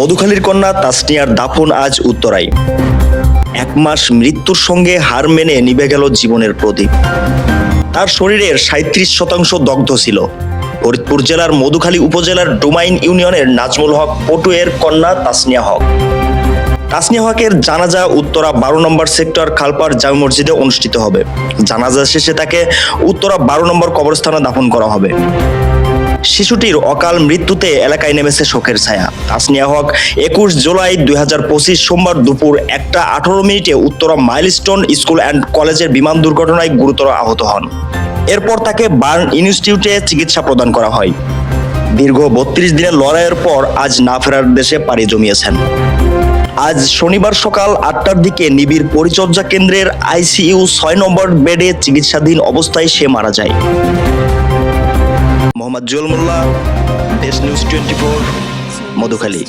মধুখালীর কন্যা তাসনিয়ার দাফন আজ উত্তরায় এক মাস মৃত্যুর সঙ্গে হার মেনে নিভে গেল জীবনের প্রদীপ। তার শরীরের সাঁত্রিশ শতাংশ দগ্ধ ছিল। ফরিদপুর জেলার মধুখালী উপজেলার ডোমাইন ইউনিয়নের নাজমুল হক পটুয়ের কন্যা তাসনিয়া হক। তাসনিয়া হকের জানাজা উত্তরা বারো নম্বর সেক্টর খালপার জামি মসজিদে অনুষ্ঠিত হবে। জানাজা শেষে তাকে উত্তরা বারো নম্বর কবরস্থানে দাফন করা হবে। শিশুটির অকাল মৃত্যুতে এলাকায় নেমেছে শোকের ছায়া। তাসনিয়া হক, একুশ জুলাই দুই হাজার পঁচিশ সোমবার দুপুর একটা আঠারো মিনিটে উত্তরা মাইলস্টোন স্কুল অ্যান্ড কলেজের বিমান দুর্ঘটনায় গুরুতর আহত হন। এরপর তাকে বার্ন ইনস্টিটিউটে চিকিৎসা প্রদান করা হয়। দীর্ঘ বত্রিশ দিনের লড়াইয়ের পর আজ না ফেরার দেশে পাড়ি জমিয়েছেন। আজ শনিবার সকাল আটটার দিকে নিবিড় পরিচর্যা কেন্দ্রের আইসিইউ ছয় নম্বর বেডে চিকিৎসাধীন অবস্থায় সে মারা যায়। Mohammad Jewel Molla desk news twenty four Madhukhali.